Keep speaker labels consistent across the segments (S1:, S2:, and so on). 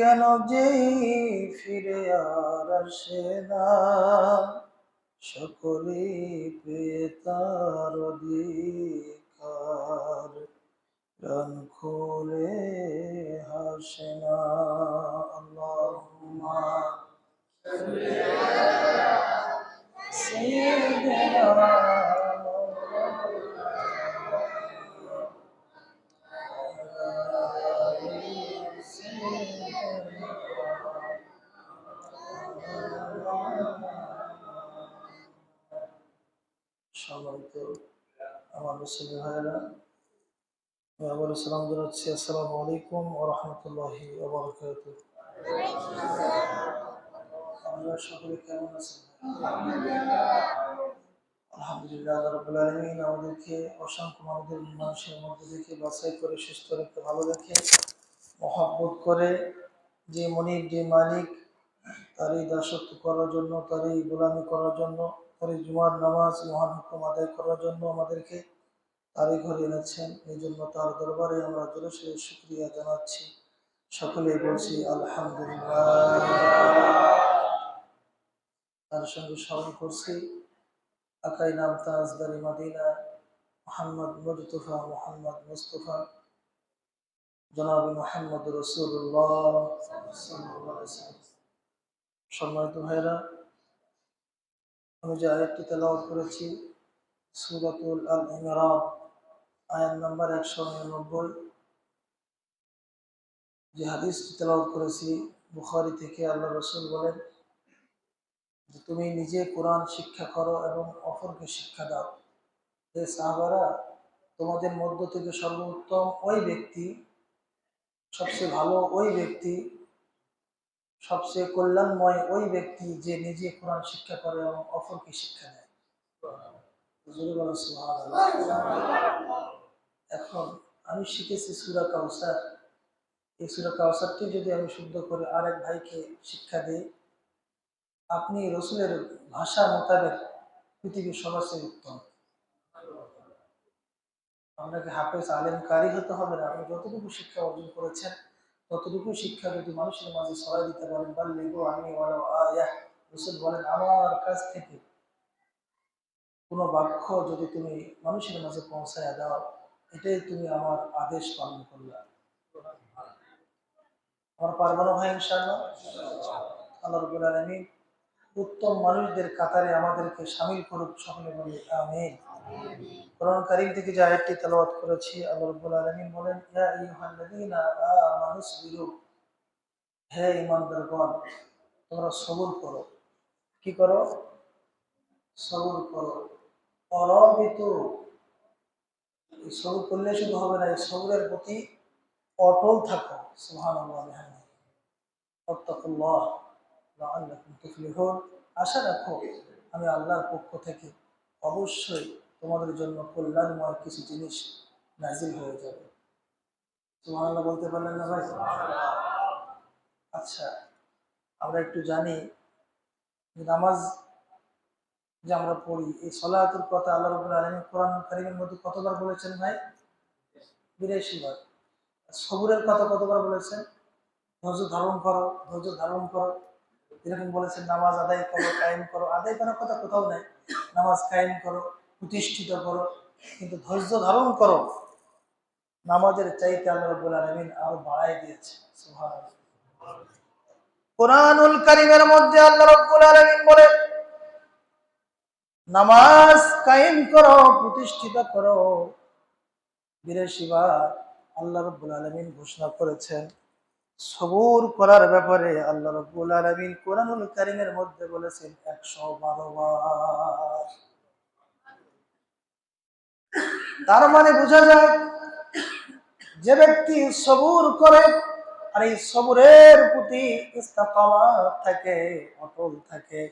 S1: কেন যে ফিরে আর আসে না? সকলে পেয়ে তার অধিকার। প্রাণ খুলে হাসে না সাইয়্যিদিনা আমার ভাইয়েরা সালাম আসসালামু আলাইকুম আমাদেরকে অসংখ্য আমাদের মানুষের মধ্যে বাছাই করে, সুস্থ রেখে, ভালো রেখে, মহাব্বত করে, যে মনির, যে মালিক, তারই দাসত্ব করার জন্য, তারই গোলামি করার জন্য তারই জুমার নামাজ মহান হুকুম আদায় করার জন্য আমাদেরকে তারই ঘরে এনেছেন। এই জন্য তার দরবারে আমরা জোরসে শুক্রিয়া জানাচ্ছি। সকলেই বলছি আলহামদুলিল্লাহ। তার সঙ্গে স্মরণ করছি, আকাই নাম তাজদারি মাদিনা, মোহাম্মদ মুজতফা, মোহাম্মদ মুস্তফা, জনাব মোহাম্মদ রসুল্লাহ সম্মানিত ভাইরা আমি যে আয়াতটি তেলাওয়াত করেছি। সুরাতুল আল ইমরান আয়াত নাম্বার একশো নিরানব্বই। যে হাদিসটি তেলাওয়াত করেছি, বুখারি থেকে আল্লাহ রসুল বলেন, যে তুমি নিজে কোরআন শিক্ষা করো এবং অপরকে শিক্ষা দাও। যে সাহাবারা, তোমাদের মধ্য থেকে সর্বোত্তম ওই ব্যক্তি, সবচেয়ে ভালো ওই ব্যক্তি সবচেয়ে কল্যাণময় ওই ব্যক্তি যে নিজে কোরআন শিক্ষা করে এবং অপরকে শিক্ষা দেয়। এখন আমি শিখেছি সুরা কাউসার এই সুরা কাউসারটি যদি আমি শুদ্ধ করে আরেক ভাইকে শিক্ষা দিই, আপনি রসুলের ভাষা মোতাবেক পৃথিবীর সবচেয়ে উত্তম। আপনাকে হাফেজ আলেম কারি হতে হবে না। আপনি যতটুকু শিক্ষা অর্জন করেছেন ততটুকু শিক্ষা যদি মানুষের মাঝে ছড়াই দিতে পারেন বা লেগো আমি রসুল বলেন, আমার কাছ থেকে কোনো বাক্য যদি তুমি মানুষের মাঝে পৌঁছায় দাও, এটাই তুমি আমার আদেশ পালন করলে আমার পারব ভাই, ইনশাআল্লাহ? আল্লাহ উত্তম মানুষদের কাতারে আমাদেরকে সামিল করুক সকলে বলি, আমিন। কোরআন কারিম থেকে যে আয়াতটি করেছি, আল্লাহ বলেন, ইয়া হে তোমরা করো। কি করো? করো। অরবিত করলে শুধু হবে না, এই সবরের প্রতি অটল থাকো। সুবহানাল্লাহ তুফলিহুন। আশা রাখো, আমি আল্লাহর পক্ষ থেকে অবশ্যই তোমাদের জন্য কল্যাণময় কিছু জিনিস নাজিল হয়ে যাবে। সুবহানাল্লাহ বলতে পারলেন না ভাই? আচ্ছা আমরা একটু জানি নামাজ যে আমরা পড়ি, এই সলাহাতুর কথা আল্লাহ রবুল আলমী কোরআন কারিমের মধ্যে কতবার বলেছেন ভাই? বিরাশি বার। সবুরের কথা কতবার বলেছেন? ধৈর্য ধারণ করো, ধৈর্য ধারণ করো। এরকম বলেছেন, নামাজ আদায় করো, কায়েম করো। আদায় করার কথা কোথাও নেই। নামাজ কায়েম করো। প্রতিষ্ঠিত করো, কিন্তু ধৈর্য ধারণ করো। নামাজের চাইতে আল্লাহ রব্বুল আলামিন আরও বাড়াই দিয়েছে। কোরআনুল মধ্যে আল্লাহ রব্বুল বলে, নামাজ কায়েম করো, প্রতিষ্ঠিত করো। আল্লাহ রব্বুল ঘোষণা করেছেন, সবুর করার ব্যাপারে আল্লাহ রব্বুল আলামিন কোরআনুল কারীমের মধ্যে বলেছেন একশো বারো বার। তার মানে বোঝা যায় যে ব্যক্তি সবুর করে আর এই সবুরের প্রতি থাকে, অটল থাকে,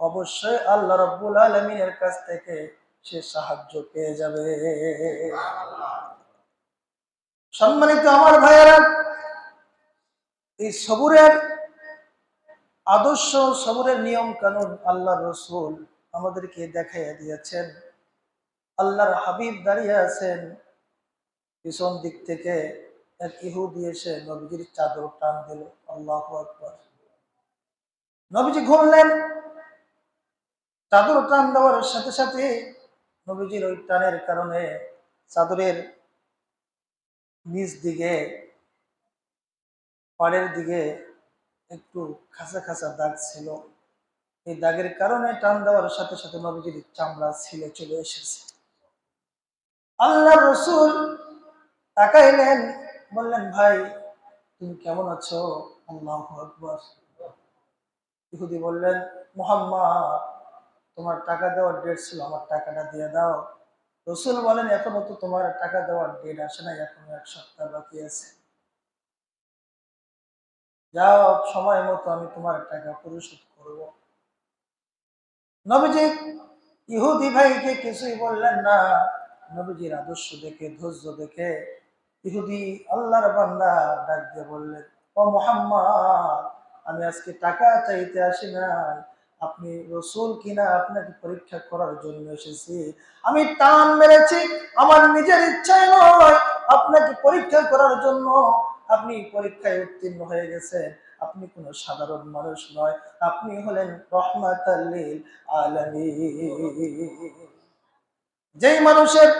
S1: অবশ্যই আল্লাহ রব্বুল আলমিনের কাছ থেকে সে সাহায্য পেয়ে যাবে। সম্মানিত আমার ভাইয়েরা, এই সবুরের আদর্শ, সবুরের নিয়ম কানুন আল্লাহ রসুল আমাদেরকে দেখাইয়া দিয়েছেন। আল্লাহর হাবিব দাঁড়িয়ে আছেন। পিছন দিক থেকে এক ইহুদি এসে নবীজির চাদর টান দিল। আল্লাহ আকবার। নবীজি ঘুরলেন। চাদর টান দেওয়ার সাথে সাথে নবীজির ওই টানের কারণে চাদরের নিচ দিকে, পাড়ের দিকে একটু খাসা খাসা দাগ ছিল। এই দাগের কারণে টান দেওয়ার সাথে সাথে নবীজির চামড়া ছিলে, চলে এসেছে। আল্লাহ রসুল তাকাইলেন, বললেন, ভাই, তুমি কেমন আছো? ইহুদি বললেন, মোহাম্মদ, তোমার টাকা দেওয়ার ডেট ছিল, আমার টাকাটা দিয়ে দাও। রসুল বলেন, এখনও তো তোমার টাকা দেওয়ার ডেট আসে নাই, এখনও এক সপ্তাহ বাকি আছে। যাও, সময় মতো আমি তোমার টাকা পরিশোধ করব। নবীজি ইহুদি ভাইকে কিছুই বললেন না। নবীজির আদর্শ দেখে, ধৈর্য দেখে ইহুদি আল্লাহর বান্দা ডাক দিয়ে বললেন, ও মোহাম্মদ, আমি আজকে টাকা চাইতে আসি নাই। আপনি রসুল কিনা আপনাকে পরীক্ষা করার জন্য এসেছি। আমি টান মেরেছি, আমার নিজের ইচ্ছায় নয়। আপনাকে পরীক্ষা করার জন্য আপনি পরীক্ষায় উত্তীর্ণ হয়ে গেছেন। আপনি কোনো সাধারণ মানুষ নয়। আপনি হলেন রহমাত আলামিন। যেই মানুষের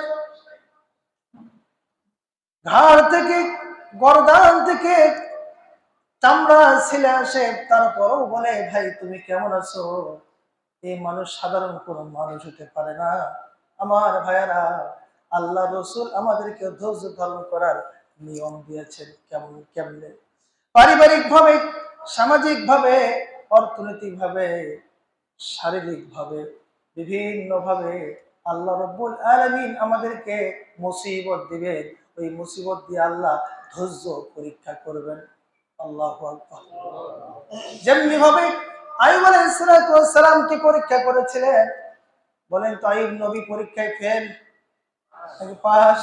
S1: ঘাড় থেকে, গরদান থেকে চামড়া ছিলে আসে তারপরও বলে, ভাই, তুমি কেমন আছো? এই মানুষ সাধারণ কোন মানুষ হতে পারে না। আমার ভাইয়ারা, আল্লাহ রসুল আমাদেরকে ধৈর্য ধারণ করার নিয়ম দিয়েছেন কেমন, কেমনে? পারিবারিক ভাবে সামাজিক ভাবে অর্থনৈতিক ভাবে শারীরিক ভাবে বিভিন্ন ভাবে আল্লাহ রব্বুল আলমিন আমাদেরকে মুসিবত দিবেন। ওই মুসিবত দিয়ে আল্লাহ ধৈর্য পরীক্ষা করবেন। আল্লাহ যেমনি ভাবে আইব আলাইসালামকে পরীক্ষা করেছিলেন, বলেন তো আইব নবী পরীক্ষায় ফেল পাস?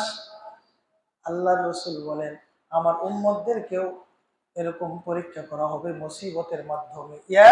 S1: আল্লাহ রসুল বলেন, আমার উম্মতদেরকেও এরকম পরীক্ষা করা হবে মুসিবতের মাধ্যমে। ইয়া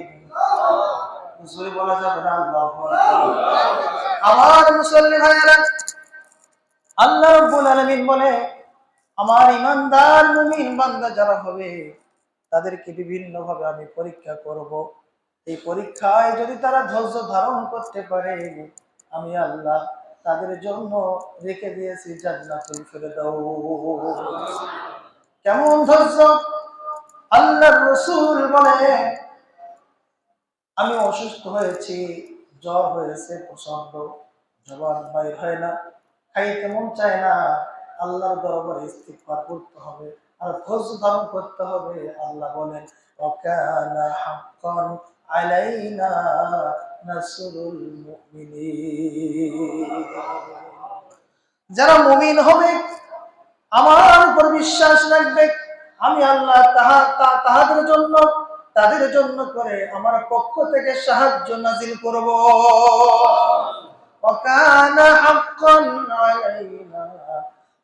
S1: আল্লাহু আল্লাহ বলে, আমার যারা হবে, তাদেরকে বিভিন্ন ভাবে আমি পরীক্ষা করব। এই পরীক্ষায় যদি তারা ধৈর্য ধারণ করতে পারে, আমি আল্লাহ তাদের জন্য রেখে দিয়েছি জান্নাতুল ফেরদাউস। কেমন ধৈর্য? আল্লাহর রসুল বলে আমি অসুস্থ হয়েছি, জ্বর হয়েছে প্রচণ্ড জবান বাইর হয় না। খাইতে মন চায় না। আল্লাহর দরবারে ইস্তিগফার করতে হবে। আর ধৈর্য ধারণ করতে হবে। আল্লাহ বলেন যারা মুমিন হবে, আমার উপর বিশ্বাস রাখবে। আমি আল্লাহ তাহা তাহাদের জন্য তাদের জন্য করে আমার পক্ষ থেকে সাহায্য নাজিল করব وكان حقا علينا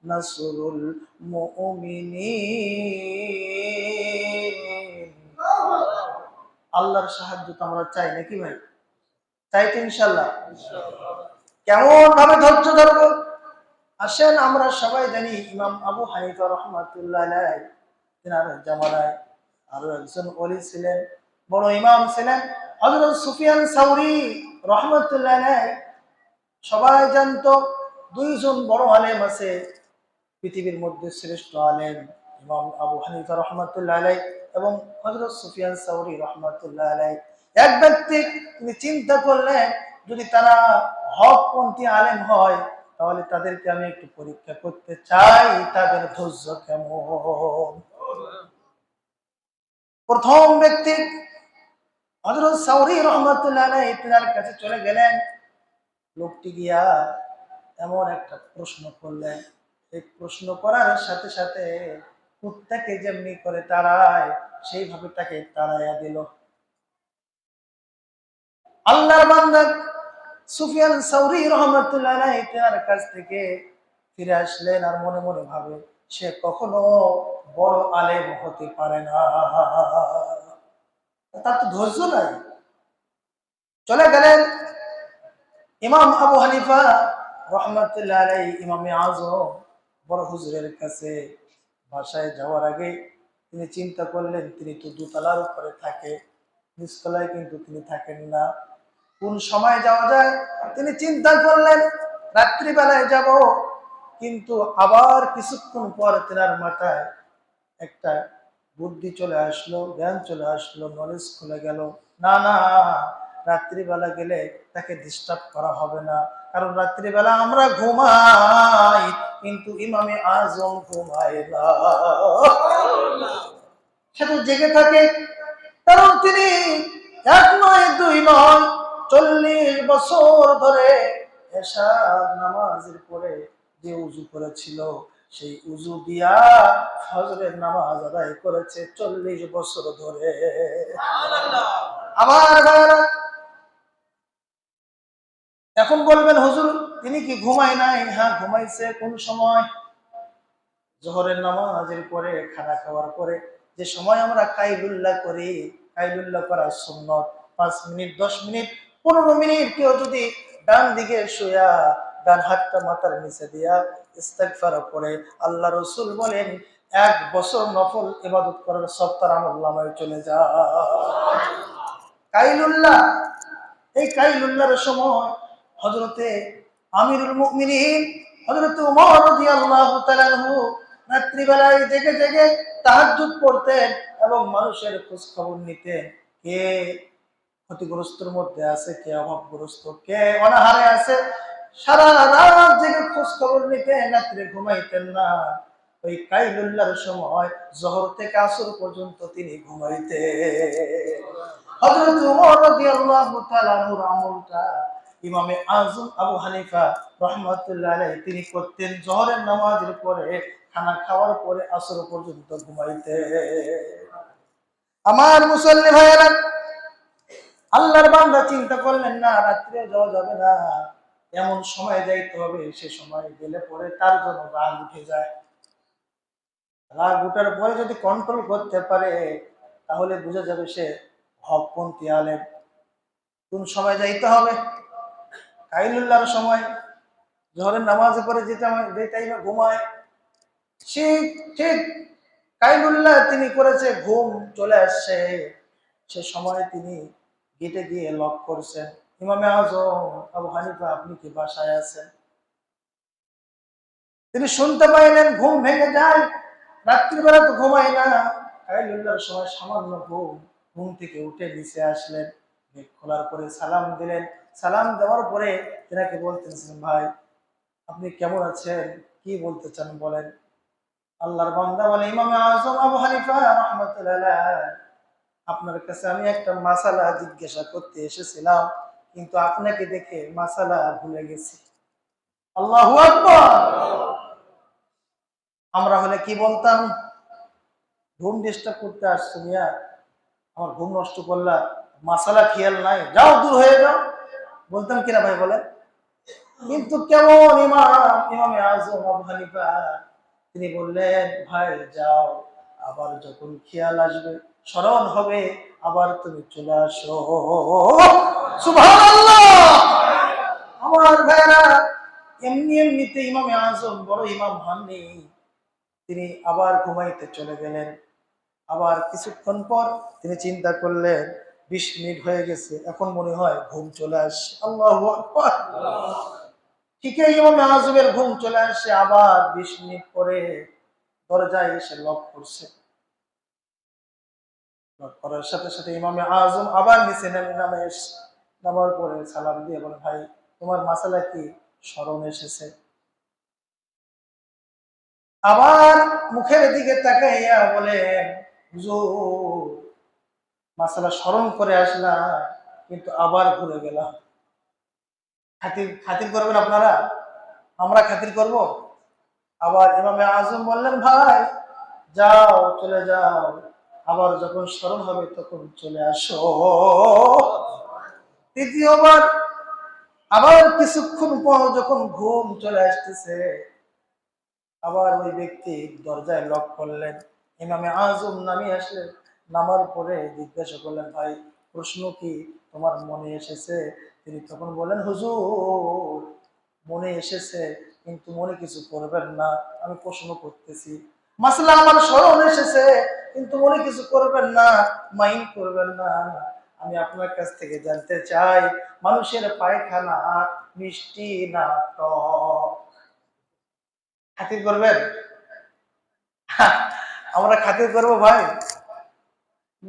S1: نصر المؤمنين আল্লাহর সাহায্য তো আমরা চাই নাকি ভাই চাই তো ইনশাল্লাহ কেমন ভাবে ধৈর্য ধরবো আসেন আমরা সবাই জানি ইমাম আবু হানিফা রহমাতুল্লাহ আলাই তিনার জামানায় আরও একজন অলি ছিলেন, বড় ইমাম ছিলেন। হযরত সুফিয়ান সাউরি রহমতুল্লাহ সবাই জানতো, দুইজন বড় আলেম আছে, পৃথিবীর মধ্যে শ্রেষ্ঠ আলেম ইমাম আবু হানিফা রহমাতুল্লাহ আলাই এবং হযরত সুফিয়ান সাউরি রহমাতুল্লাহ আলাই এক ব্যক্তি তিনি চিন্তা করলেন, যদি তারা হকপন্থী আলেম হয়, তাহলে তাদেরকে আমি একটু পরীক্ষা করতে চাই, তাদের ধৈর্য কেমন? প্রথম ব্যক্তি সাউরি রহমাতুল্লাহ তিনার কাছে চলে গেলেন। লোকটি গিয়া এমন একটা প্রশ্ন করলেন। এই প্রশ্ন করার সাথে সাথে কুত্তাকে যেমনি করে তাড়ায়, সেইভাবে তাকে তাড়াইয়া দিল। আল্লাহর বান্দা সুফিয়ান সাউরি রহমতুল্লাহ আলাইহি কাছ থেকে ফিরে আসলেন আর মনে মনে ভাবে, সে কখনো বড় আলেম হতে পারে না। তার তো ধৈর্য নাই। চলে গেলেন ইমাম আবু হানিফা রহমতুল্লাহ ইমামে আজম বড় হুজুরের কাছে বাসায় যাওয়ার আগে তিনি চিন্তা করলেন, তিনি তো দোতলার উপরে থাকে কিন্তু তিনি থাকেন না। কোন সময় যাওয়া যায়? তিনি চিন্তা করলেন, রাত্রিবেলায় যাব, কিন্তু আবার কিছুক্ষণ পর তেনার মাথায় একটা বুদ্ধি চলে আসলো, জ্ঞান চলে আসলো নলেজ খুলে গেল। না না, রাত্রিবেলা গেলে তাকে ডিস্টার্ব করা হবে না। কারণ রাত্রিবেলা আমরা ঘুমাই, কিন্তু ইমামে আজম ঘুমায় না। জেগে থাকে। কারণ তিনি এক নয়, দুই নয়, চল্লিশ বছর ধরে এশার নামাজের পরে যে উজু করেছিল। সেই উজু দিয়া ফজরের নামাজ আদায় করেছে চল্লিশ বছর ধরে। আমার এখন বলবেন হুজুর তিনি কি ঘুমায় নাই? হ্যাঁ ঘুমাইছে কোন সময়? জোহরের নামাজের পরে খানা খাওয়ার পরে যে সময় আমরা কাইলুল্লাহ করি কাইলুল্লাহ করার সুন্নত। পাঁচ মিনিট দশ মিনিট পনেরো মিনিট কেউ যদি ডান দিকে শুয়া ডান হাতটা মাথার নিচে দিয়া ইস্তেগফার করে আল্লাহ রসুল বলেন, এক বছর নফল ইবাদত করার সব তার আমল্লামায় চলে যা। কাইলুল্লাহ, এই কাইলুল্লাহর সময় হজরতে আমিরুল মুমিনিন হজরত উমর রাদিয়াল্লাহু তাআলা আনহু রাত্রিবেলায় জেগে জেগে তাহাজ্জুদ পড়তেন এবং মানুষের খোঁজ খবর নিতেন, কে ক্ষতিগ্রস্তর মধ্যে আছে, কে অভাবগ্রস্ত, কে অনাহারে আছে সারা রাত জেগে খোঁজ খবর নিতেন রাত্রে ঘুমাইতেন না। ওই সময়, জহর থেকে আসর পর্যন্ত তিনি আলাইহি তিনি করতেন। জহরের নামাজের পরে, খানা খাওয়ার পরে আসর পর্যন্ত ঘুমাইতে আমার মুসল্লি ভাইয়েরা, আল্লাহর বান্দা চিন্তা করলেন, না রাত্রে যাওয়া যাবে না। এমন সময় যাইতে হবে, সে সময় গেলে পরে তার জন্য রাগ উঠে যায়। রাগ উঠার পরে যদি কন্ট্রোল করতে পারে, তাহলে বোঝা যাবে সে হকপন্থী আলেম। কোন সময় যাইতে হবে? কাইলুল্লাহর সময়। জহরের নামাজে পরে যেতে আমার যে টাইমে ঘুমায়, সে ঠিক কাইলুল্লাহ তিনি করেছে, ঘুম চলে আসছে। সে সময় তিনি গেটে গিয়ে লক করছেন। ইমামে আজম, আবু হানিফা, আপনি কি বাসায় আছেন? তিনি শুনতে পাইলেন, ঘুম ভেঙে যায়। রাত্রিবেলা তো ঘুমায় না। কাইলুল্লাহর সময় সামান্য ঘুম ঘুম থেকে উঠে নিচে আসলেন গেট খোলার পরে সালাম দিলেন। সালাম দেওয়ার পরে তেনাকে বলতেছেন ভাই, আপনি কেমন আছেন? কি বলতে চান বলেন? আল্লাহর বান্দা বলে, ইমাম আজম, আবু হানিফা, রহমতুল্লাহ আপনার কাছে আমি একটা মাসালা জিজ্ঞাসা করতে এসেছিলাম। কিন্তু আপনাকে দেখে মাসালা ভুলে গেছি। আল্লাহু আমরা হলে কি বলতাম? ঘুম ডিস্টার্ব করতে আসছো মিয়া। আমার ঘুম নষ্ট করলা, মাসালা খেয়াল নাই। যাও, দূর হয়ে যাও। বলতাম কিনা ভাই বলেন? কিন্তু কেমন ইমাম, ইমামে আজম, আবু হানিফা, তিনি বললেন, ভাই, যাও, আবার যখন খেয়াল আসবে, স্মরণ হবে আবার তুমি চলে আসো। আমার ভাইরা এমনি এমনিতে ইমামে আজম বড় ইমাম হননি। তিনি আবার ঘুমাইতে চলে গেলেন। আবার কিছুক্ষণ পর তিনি চিন্তা করলেন, বিশ মিনিট হয়ে গেছে, এখন মনে হয় ঘুম চলে আসে আল্লাহ ঠিকই ইমামে আজমের ঘুম চলে আসে, আবার বিশ মিনিট পরে দরজায় এসে লক করছে। করার সাথে সাথে ইমামে আজম আবার নিচে নেমে, নামে নামার পরে সালাম দিয়ে বলে, ভাই, তোমার মাসালা কি? স্মরণ এসেছে। আবার মুখের দিকে তাকাইয়া বলেন মাসালা স্মরণ করে আসলাম, কিন্তু আবার ঘুরে গেলাম। খাতির খাতির করবেন আপনারা? আমরা খাতির করব? আবার ইমামে আজম বললেন, ভাই, যাও, চলে যাও। আবার যখন স্মরণ হবে, তখন চলে আসো। তৃতীয়বার আবার কিছুক্ষণ পর যখন ঘুম চলে আসতেছে, আবার ওই ব্যক্তি দরজায় লক করলেন। ইমামে আজম নামিয়ে আসলেন, নামার পরে জিজ্ঞাসা করলেন, ভাই, প্রশ্ন কি তোমার মনে এসেছে? তিনি তখন বলেন হুজুর, মনে এসেছে, কিন্তু মনে কিছু করবেন না, আমি প্রশ্ন করতেছি। মাসলা আমার স্মরণ এসেছে কিন্তু মনে কিছু করবেন না, মাইন্ড করবেন না। আমি আপনার কাছ থেকে জানতে চাই, মানুষের পায়খানা মিষ্টি না টক? খাতির করবেন? আমরা খাতির করব ভাই।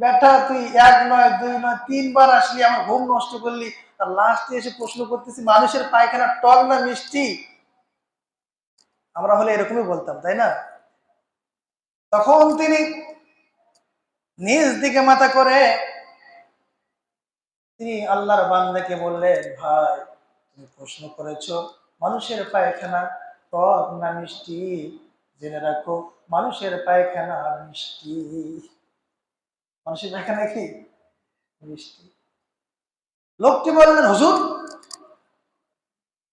S1: বেটা তুই এক নয়, দুই নয়, তিনবার আসলি, আমার ঘুম নষ্ট করলি। আর লাস্টে এসে প্রশ্ন করতেছি, মানুষের পায়খানা টক না মিষ্টি? আমরা হলে এরকমই বলতাম, তাই না? তখন তিনি নিজ দিকে মাথা করে তিনি আল্লাহর বান্দাকে বললেন, ভাই, তুমি প্রশ্ন করেছ, মানুষের পায়খানা টক না মিষ্টি? জেনে রাখো, মানুষের পায়খানা মিষ্টি। মানুষের পায়খানা কি? মিষ্টি। লোকটি বললেন, হুজুর,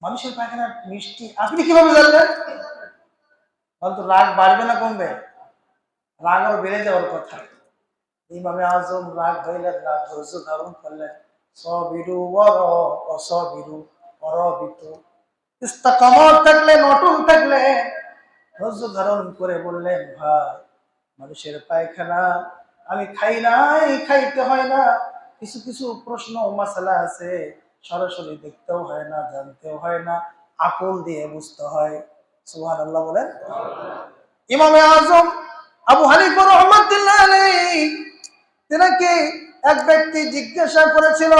S1: মানুষের পায়খানা মিষ্টি, আপনি কীভাবে জানলেন? বলতো, রাগ বাড়বে না কমবে, রাগ আরও বেড়ে যাওয়ার কথা। ইমামে আজম রাগ হইলেন না, ধৈর্য ধারণ করলেন সবিরু অর অসবিরু অরবিত ইস্তাকামত থাকলে নটুন থাকলে, ধৈর্য ধারণ করে বললেন, ভাই, মানুষের পায়খানা, আমি খাই নাই, খাইতে হয় না। কিছু কিছু প্রশ্ন মশলা আছে, সরাসরি দেখতেও হয় না, জানতেও হয় না আকল দিয়ে বুঝতে হয়। সুহান আল্লাহ বলেন। ইমামে আজম আবু হানিফা রহমতুল্লাহ আলাইহি তেনাকে এক ব্যক্তি জিজ্ঞাসা করেছিল,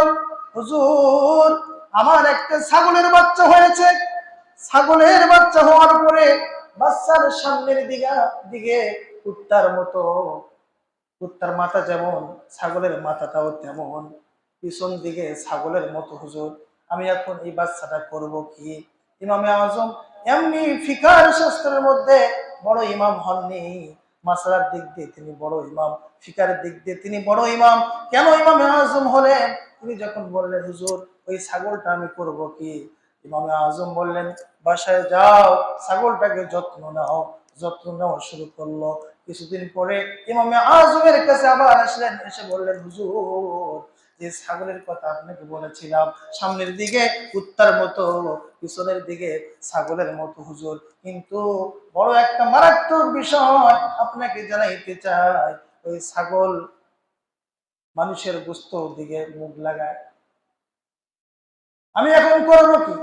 S1: হুজুর, আমার একটা ছাগলের বাচ্চা হয়েছে। ছাগলের বাচ্চা হওয়ার পরে বাচ্চার সামনের দিকে দিকে কুত্তার মতো, কুত্তার মাথা যেমন, ছাগলের মাথাটাও তেমন। পিছন দিকে ছাগলের মতো, হুজুর, আমি এখন এই বাচ্চাটা করব কি? ইমামে আজম এমনি ফিকার শাস্ত্রের মধ্যে বড় ইমাম হননি। মাসালার দিক দিয়ে তিনি বড় ইমাম, ফিকারের দিক দিয়ে তিনি বড় ইমাম। কেন ইমাম আজম হলেন? তিনি যখন বললেন, হুজুর, ওই ছাগলটা আমি করব কি? ইমামে আজম বললেন, বাসায় যাও, ছাগলটাকে যত্ন নাও, যত্ন নেওয়া শুরু করল। কিছুদিন পরে ইমামে আজমের কাছে আবার আসলেন, এসে বললেন, হুজুর যে ছাগলের কথা আপনাকে বলেছিলাম, সামনের দিকে কুত্তার মতো, পিছনের দিকে ছাগলের মতো, হুজুর। কিন্তু বড় একটা মারাত্মক বিষয় আপনাকে জানাইতে চাই, ওই ছাগল মানুষের গোস্ত দিকে মুখ লাগায়। আমি এখন করব কি?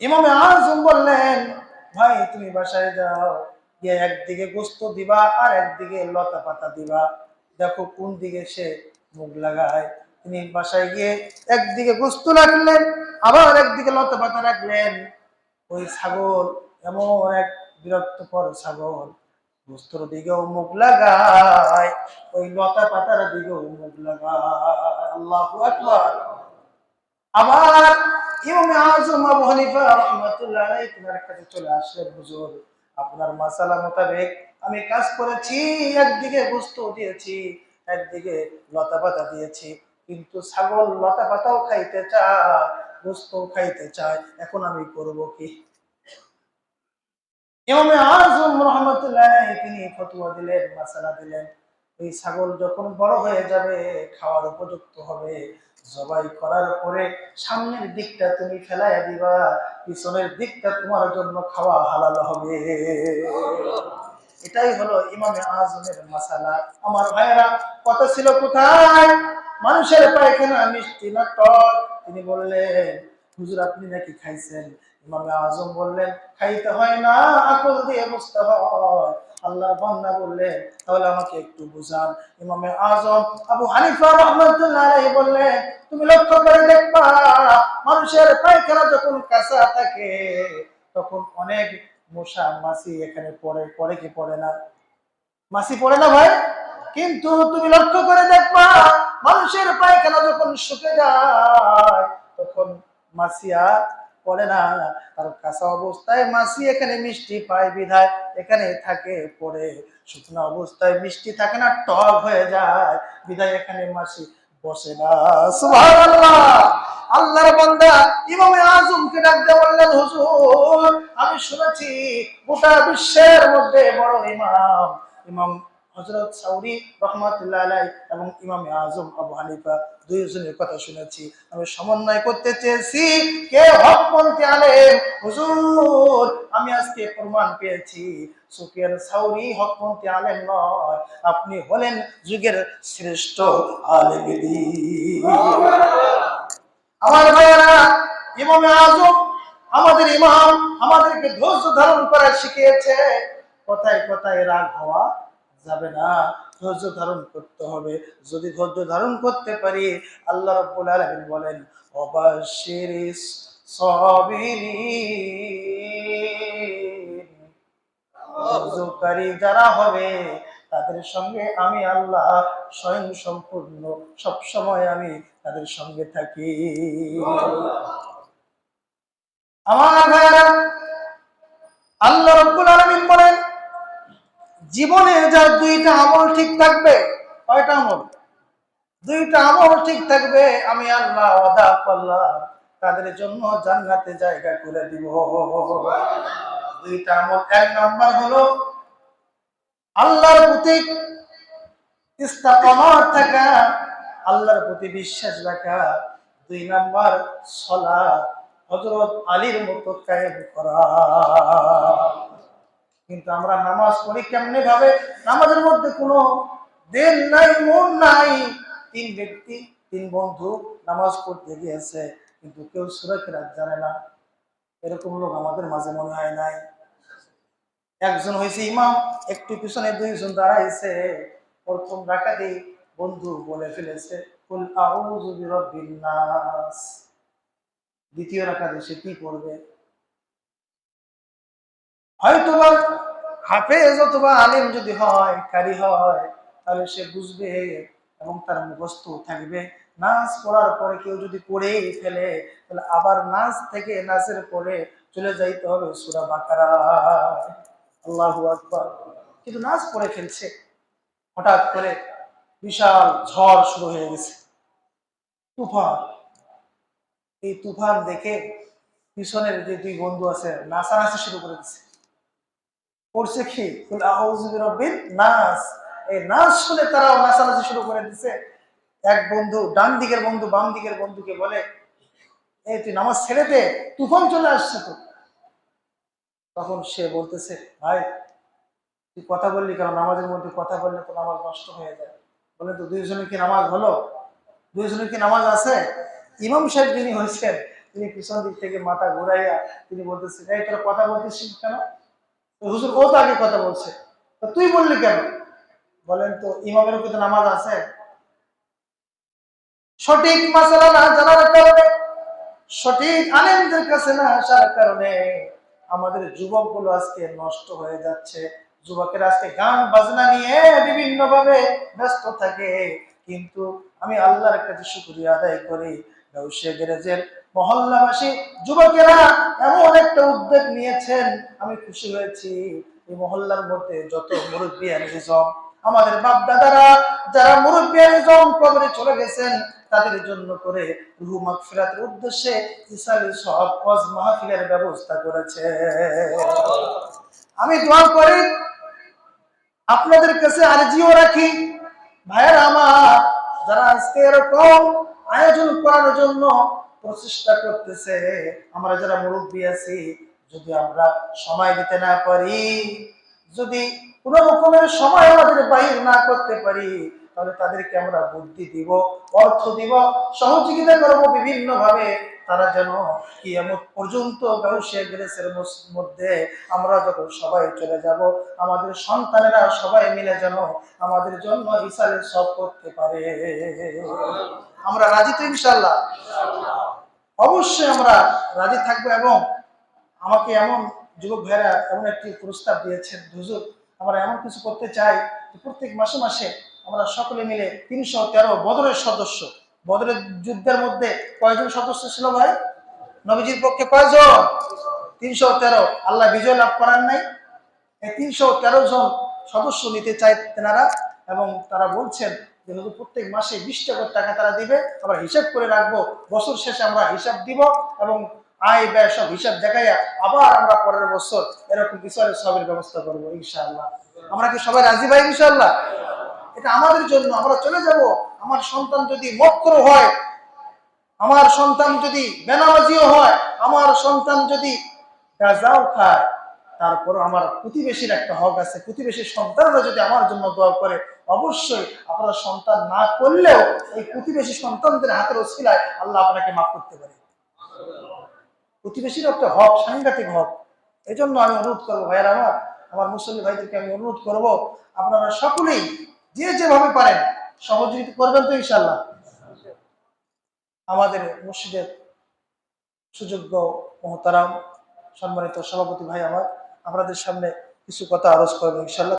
S1: ইমামে আজম বললেন, ভাই, তুমি বাসায় যাও, গিয়ে একদিকে গোস্ত দিবা আর একদিকে লতা পাতা দিবা। দেখো কোন দিকে সে মুখ লাগায়। তিনি বাসায় গিয়ে একদিকে গোস্ত রাখলেন, আবার একদিকে লতা পাতা রাখলেন। ওই ছাগল এমন এক বিরক্তকর ছাগল। গোস্তর দিকেও মুখ লাগায়, ওই লতা পাতার দিকেও মুখ লাগায়। আল্লাহ আকবার। আবার ইমামে আজম আবু হানিফা রাহমাতুল্লাহ আলাইহি তিনার কাছে চলে আসলেন, হুজুর, আপনার মাসালা মোতাবেক আমি কাজ করেছি, একদিকে গোস্ত দিয়েছি, একদিকে লতা পাতা দিয়েছি। কিন্তু ছাগল লতা পাতাও খাইতে চায় গোস্ত খাইতে চায়, এখন আমি করব কি? ইমামে আজম রহমতুল্লাহ তিনি ফতুয়া দিলেন, মাসালা দিলেন, এই ছাগল যখন বড় হয়ে যাবে, খাওয়ার উপযুক্ত হবে। জবাই করার পরে সামনের দিকটা তুমি ফেলাইয়া দিবা, পিছনের দিকটা তোমার জন্য খাওয়া হালাল হবে। এটাই হলো ইমামে আজমের মাসালা। আমার ভাইয়েরা, কথা ছিল কোথায়? মানুষের পায়খানা টক। তিনি বললেন, হুজুর, আপনি নাকি খাইছেন? ইমামে আজম বললেন, খাইতে হয় না, আকল দিয়ে বুঝতে হয়। আল্লাহ বললেন, তাহলে আমাকে একটু বুঝান। ইমামে আজম আবু হানিফা রহমতুল্লাহ বললেন, তুমি লক্ষ্য করে দেখবা, মানুষের পায়খানা যখন কাঁচা থাকে, তখন অনেক মশা, মাছি এখানে পড়ে পড়ে কি পড়ে না? মাছি পড়ে না ভাই? কিন্তু তুমি লক্ষ্য করে দেখবা মানুষের পায়খানা যখন শুকে যায়, তখন আর পড়ে না আর কাঁচা অবস্থায় মাসি এখানে মিষ্টি পায় বিধায়, এখানে থাকে পড়ে শুকনো অবস্থায় মিষ্টি থাকে না, টক হয়ে যায়, বিধায় এখানে মাসি বসে না। আল্লাহর বান্দা ইমামে আজমকে ডাক দিয়ে বললেন, হুজুর, আমি শুনেছি গোটা বিশ্বের মধ্যে বড় ইমাম। ইমাম হযরত সাউরি রহমাতুল্লাহ আলাই এবং ইমামে আজম আবু হানিফা দুইজনের কথা শুনেছি। আমি সমন্বয় করতে চেয়েছি, কে হকপন্থী আলেম? হুজুর, আমি আজকে প্রমাণ পেয়েছি। সুফিয়ান সাউরি হকপন্থী আলেম নয়, আপনি হলেন যুগের শ্রেষ্ঠ আলেম আমার ভাইয়েরা, ইমাম আজম আমাদের ইমাম আমাদেরকে ধৈর্য ধারণ করা শিখিয়েছে। কথায় কথায় রাগ হওয়া যাবে না। ধৈর্য ধারণ করতে হবে। যদি ধৈর্য ধারণ করতে পারি, আল্লাহ রাব্বুল আলামিন বলেন, অবাশিরিস ধৈর্যকারী যারা হবে, তাদের সঙ্গে আমি আল্লাহ স্বয়ং সম্পূর্ণ। সব সময় আমি তাদের সঙ্গে থাকি। আমার আল্লাহ রব্বুল আলামিন বলেন জীবনে যার দুইটা আমল ঠিক থাকবে, কয়টা আমল? দুইটা আমল ঠিক থাকবে, আমি আল্লাহ ওয়াদা করলাম, তাদের জন্য জান্নাতে জায়গা করে দিব। দুইটা আমল, এক নাম্বার হলো, আল্লাহর প্রতি ইস্তাকামাত থাকা, আল্লাহর প্রতি বিশ্বাস রাখা। দুই নাম্বার সলা হযরত আলীর মতো কায়েম করা। কিন্তু আমরা নামাজ পড়ি কেমনে ভাবে? নামাজের মধ্যে কোনো দেন নাই, মন নাই। তিন ব্যক্তি, তিন বন্ধু নামাজ পড়তে গিয়েছে, কিন্তু কেউ সুরক্ষিত জানে না। এরকম লোক আমাদের মাঝে মনে হয় নাই। একজন হয়েছে ইমাম, একটু পিছনে দুইজন দাঁড়াইছে। প্রথম ডাকাতি বন্ধু বলে ফেলেছে দ্বিতীয় রাকাতে সে কি করবে? হয়তোবা হাফেজ অথবা আলিম যদি হয়, কারি হয়, তাহলে সে বুঝবে এবং তার মুখস্থ থাকবে। নাচ পড়ার পরে কেউ যদি ফেলে, তাহলে আবার নাচ থেকে নাচের পরে চলে যাইতে হবে সুরা বাকারা। আল্লাহু আকবার। কিন্তু নাচ পড়ে ফেলছে। হঠাৎ করে বিশাল ঝড় শুরু হয়ে গেছে। তুফান। এই তুফান দেখে পিছনের যে দুই বন্ধু আছে, নাচানাচি শুরু করে দিছে। করছে কি? নাস। এই নাচ শুনে তারাও নাচানাচি শুরু করে দিছে। এক বন্ধু, ডান দিকের বন্ধু, বাম দিকের বন্ধুকে বলে, এই তুই নামাজ ছেড়ে দে, তুফান চলে আসছে তো তখন সে বলতেছে, ভাই, তুই কথা বললি কারণ নামাজের মধ্যে কথা বললে তো নামাজ নষ্ট হয়ে যায়। বলে, তো দুইজনের কি নামাজ হলো? দুইজনের কি নামাজ আছে? ইমাম সাহেব যিনি হয়েছেন, তিনি পিছন দিক থেকে মাথা ঘুরাইয়া তিনি বলতেছেন, এই তোরা কথা বলতেছিস কেন? হুজুর ও তো আগে কথা বলছে। তুই বললি কেন? বলেন তো, ইমামের উপরে তো নামাজ আছে? সঠিক মাসালা না জানার কারণে, সঠিক আলেমদের কাছে না আসার কারণে আমাদের যুবকগুলো আজকে নষ্ট হয়ে যাচ্ছে। যুবকের আজকে গান বাজনা নিয়ে বিভিন্ন ভাবে ব্যস্ত থাকে। কিন্তু আমি আল্লাহর কাছে শুকরিয়া আদায় করি। গাউসিয়া গ্যারেজের মহল্লাবাসী, যুবকেরা এমন একটা উদ্যোগ নিয়েছেন। আমি খুশি হয়েছি এই মহল্লার মধ্যে যত মুরব্বী নিজম আমাদের বাপ দাদারা যারা মুরব্বী নিজম কবরে চলে গেছেন, তাদের জন্য করে রুহু মাগফিরাতের উদ্দেশ্যে ইসালি সব ওয়াজ মাহফিলের ব্যবস্থা করেছে। আমি দোয়া করি, আপনাদের কাছে আরজিও রাখি। ভাইয়েরা আমার, যারা আজকে এরকম আয়োজন করার জন্য প্রচেষ্টা করতেছে। আমরা যারা মুরব্বী আছি, যদি আমরা সময় দিতে না পারি, যদি কোনো রকমের সময় আমাদের বাহির না করতে পারি তাহলে তাদেরকে আমরা বুদ্ধি দিব, অর্থ দিব, সহযোগিতা করব বিভিন্ন ভাবে তারা যেন কিয়ামত পর্যন্ত গাউসিয়া গ্রেসের মধ্যে আমরা যখন সবাই চলে যাব, আমাদের সন্তানেরা সবাই মিলে যেন আমাদের জন্য ইসালে সব করতে পারে। আমরা রাজি তো ইনশাল্লাহ অবশ্যই আমরা রাজি থাকব এবং আমাকে এমন যুবক ভাইরা এমন একটি প্রস্তাব দিয়েছেন, হুজুর, আমরা এমন কিছু করতে চাই প্রত্যেক মাসে মাসে আমরা সকলে মিলে তিনশো তেরো বদরের সদস্য। বদরের যুদ্ধের মধ্যে কয়জন সদস্য ছিল ভাই? নবীজির পক্ষে কয়জন? তিনশো তেরো। আল্লাহ বিজয় লাভ করার নাই। এই তিনশো তেরো জন সদস্য নিতে চায় এবং তারা বলছেন যে প্রত্যেক মাসে বিশ টাকার টাকা তারা দিবে। আমরা হিসাব করে রাখব। বছর শেষে আমরা হিসাব দিব এবং আয়, ব্যয় সব হিসাব দেখাইয়া আবার আমরা পরের বছর এরকম বিচারের সবের ব্যবস্থা করব ইনশাআল্লাহ। আমরা কি সবাই রাজি ভাই ইনশাআল্লাহ? এটা আমাদের জন্য আমরা চলে যাব। আমার সন্তান যদি মক্র হয়, আমার সন্তান যদি বেনামাজিও হয়, আমার সন্তান যদি গাজাও খায় তারপর আমার প্রতিবেশীর একটা হক আছে। প্রতিবেশীর সন্তানরা যদি আমার জন্য দোয়া করে, অবশ্যই আপনারা সন্তান না করলেও এই প্রতিবেশী সন্তানদের হাতের ওসিলায় আল্লাহ আপনাকে মাফ করতে পারে। প্রতিবেশীর একটা হক, সাংঘাতিক হক। এই জন্য আমি অনুরোধ করব, ভাইয়ের আমার আমার মুসলিম ভাইদেরকে আমি অনুরোধ করব, আপনারা সকলেই যে যেভাবে পারেন, সহযোগিতা করবেন তো ইনশাল্লাহ আমাদের মসজিদের সুযোগ্য মহতারাম, সম্মানিত সভাপতি ভাই আমার, আপনাদের সামনে কিছু কথা আরজ করবেন ইনশাল্লাহ